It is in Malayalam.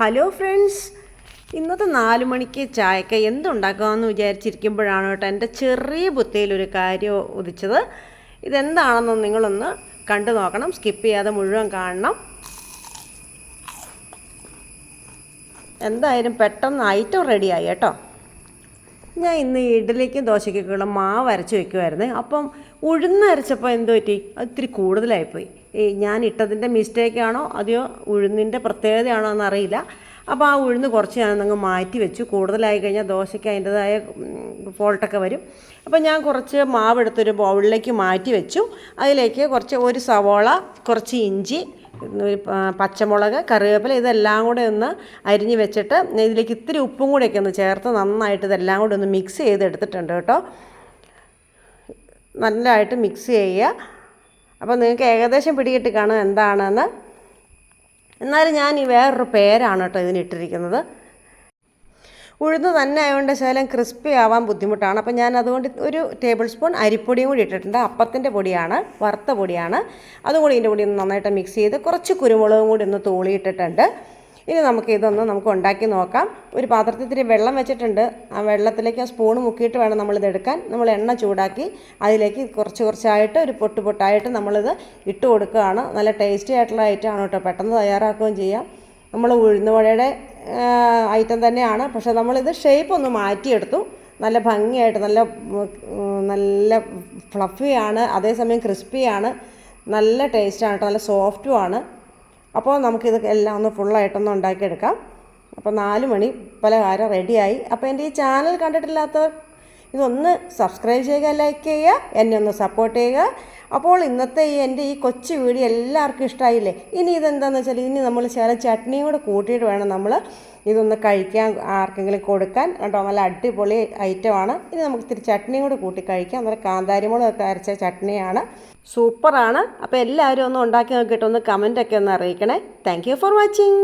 ഹലോ ഫ്രണ്ട്സ് ഇന്നത്തെ നാല് മണിക്ക് ചായക്ക് എന്തുണ്ടാക്കാമെന്ന് വിചാരിച്ചിരിക്കുമ്പോഴാണ് കേട്ടോ എന്റെ ചെറിയ ബുദ്ധിയിലൊരു കാര്യം ഉദിച്ചത്. ഇതെന്താണെന്ന് നിങ്ങളൊന്ന് കണ്ടു നോക്കണം. സ്കിപ്പ് ചെയ്യാതെ മുഴുവൻ കാണണം. എന്തായാലും പെട്ടെന്ന് ഐറ്റം റെഡിയായി കേട്ടോ. ഞാൻ ഇന്ന് ഇഡലിക്കും ദോശയ്ക്കൊക്കെയുള്ള മാവ് അരച്ച് വെക്കുമായിരുന്നു അപ്പം ഉഴുന്ന് അരച്ചപ്പോൾ എന്ത് പറ്റി? ഒത്തിരി കൂടുതലായിപ്പോയി. ഈ ഞാൻ ഇട്ടതിന്റെ മിസ്റ്റേക്കാണോ? അതെയോ? ഉഴുന്നിന്റെ പ്രത്യേകതയാണോ എന്നറിയില്ല. അപ്പോൾ ആ ഉഴുന്ന് കുറച്ച് ഞാൻ അങ്ങ് മാറ്റി വെച്ചു. കൂടുതലായി കഴിഞ്ഞാൽ ദോശയ്ക്ക് അതിന്റെതായ ഫോൾട്ടൊക്കെ വരും. അപ്പോൾ ഞാൻ കുറച്ച് മാവ് എടുത്തൊരു ബൗളിലേക്ക് മാറ്റി വെച്ചു. അതിലേക്ക് കുറച്ച് ഒരു സവോള കുറച്ച് ഇഞ്ചി പച്ചമുളക് കറിവേപ്പില ഇതെല്ലാം കൂടെ ഒന്ന് അരിഞ്ഞ് വെച്ചിട്ട് ഇതിലേക്ക് ഇത്തിരി ഉപ്പും കൂടെയൊക്കെ ഒന്ന് ചേർത്ത് നന്നായിട്ട് ഇതെല്ലാം കൂടെ ഒന്ന് മിക്സ് ചെയ്തെടുത്തിട്ടുണ്ട് കേട്ടോ. നല്ലതായിട്ട് മിക്സ് ചെയ്യുക. അപ്പോൾ നിങ്ങൾക്ക് ഏകദേശം പിടികിട്ടി കാണും എന്താണെന്ന്. എന്നാലും ഞാൻ ഈ വേറൊരു പേരാണ് കേട്ടോ ഇതിനിട്ടിരിക്കുന്നത് ഉഴുന്ന് തന്നെ ആയതുകൊണ്ട് ശകലം ക്രിസ്പി ആവാൻ ബുദ്ധിമുട്ടാണ്. അപ്പോൾ ഞാൻ അതുകൊണ്ട് ഒരു ടേബിൾ സ്പൂൺ അരിപ്പൊടിയും കൂടി ഇട്ടിട്ടുണ്ട്. അപ്പത്തിന്റെ പൊടിയാണ് വറുത്ത പൊടിയാണ്. അതുകൂടി ഇതിന്റെ കൂടി നന്നായിട്ട് മിക്സ് ചെയ്ത് കുറച്ച് കുരുമുളകും കൂടി ഒന്ന് തൂളിയിട്ടിട്ടുണ്ട് ഇനി നമുക്ക് ഇതൊന്ന് നമുക്ക് ഉണ്ടാക്കി നോക്കാം. ഒരു പാത്രത്തിൽ ഇത്തിരി വെള്ളം വെച്ചിട്ടുണ്ട്. ആ വെള്ളത്തിലേക്ക് ആ സ്പൂൺ മുക്കിയിട്ട് വേണം നമ്മളിത് എടുക്കാൻ. നമ്മൾ എണ്ണ ചൂടാക്കി അതിലേക്ക് കുറച്ച് കുറച്ചായിട്ട് ഒരു പൊട്ട് പൊട്ടായിട്ട് നമ്മളിത് ഇട്ട് കൊടുക്കുകയാണ്. നല്ല ടേസ്റ്റി ആയിട്ടുള്ള ഐറ്റമാണ് കേട്ടോ. പെട്ടെന്ന് തയ്യാറാക്കുകയും ചെയ്യാം. നമ്മൾ ഉഴുന്നുവടയുടെ ഐറ്റം തന്നെയാണ്. പക്ഷേ നമ്മളിത് ഷേപ്പ് ഒന്ന് മാറ്റിയെടുത്തു. നല്ല ഭംഗിയായിട്ട് നല്ല നല്ല ഫ്ലഫിയാണ് അതേസമയം ക്രിസ്പിയാണ് നല്ല ടേസ്റ്റാണ് കേട്ടോ. നല്ല സോഫ്റ്റുമാണ് അപ്പോൾ നമുക്കിത് എല്ലാം ഒന്ന് ഫുള്ളായിട്ടൊന്ന് ഉണ്ടാക്കിയെടുക്കാം. അപ്പോൾ നാല് മണി പലഹാരം റെഡിയായി അപ്പോൾ എന്റെ ഈ ചാനൽ കണ്ടിട്ടില്ലാത്തവർ ഇതൊന്ന് സബ്സ്ക്രൈബ് ചെയ്യുക ലൈക്ക് ചെയ്യുക എന്നെ ഒന്ന് സപ്പോർട്ട് ചെയ്യുക. അപ്പോൾ ഇന്നത്തെ ഈ എന്റെ ഈ കൊച്ചു വീഡിയോ എല്ലാവർക്കും ഇഷ്ടമായില്ലേ ഇനി ഇതെന്താണെന്ന് വെച്ചാൽ ഇനി നമ്മൾ ചില ചട്നിയും കൂടെ കൂട്ടിയിട്ട് വേണം നമ്മൾ ഇതൊന്ന് കഴിക്കാൻ ആർക്കെങ്കിലും കൊടുക്കാൻ. കേട്ടോ നല്ല അടിപൊളി ഐറ്റമാണ് ഇനി നമുക്ക് ഇത്തിരി ചട്നിയും കൂടെ കൂട്ടി കഴിക്കാം. നല്ല കാന്താരിമുളകൊക്കെ അരച്ച ചട്നിയാണ്. സൂപ്പറാണ് അപ്പോൾ എല്ലാവരും ഒന്ന് ഉണ്ടാക്കി നോക്കിയിട്ട് ഒന്ന് കമന്റൊക്കെ ഒന്ന് അറിയിക്കണേ. Thank for watching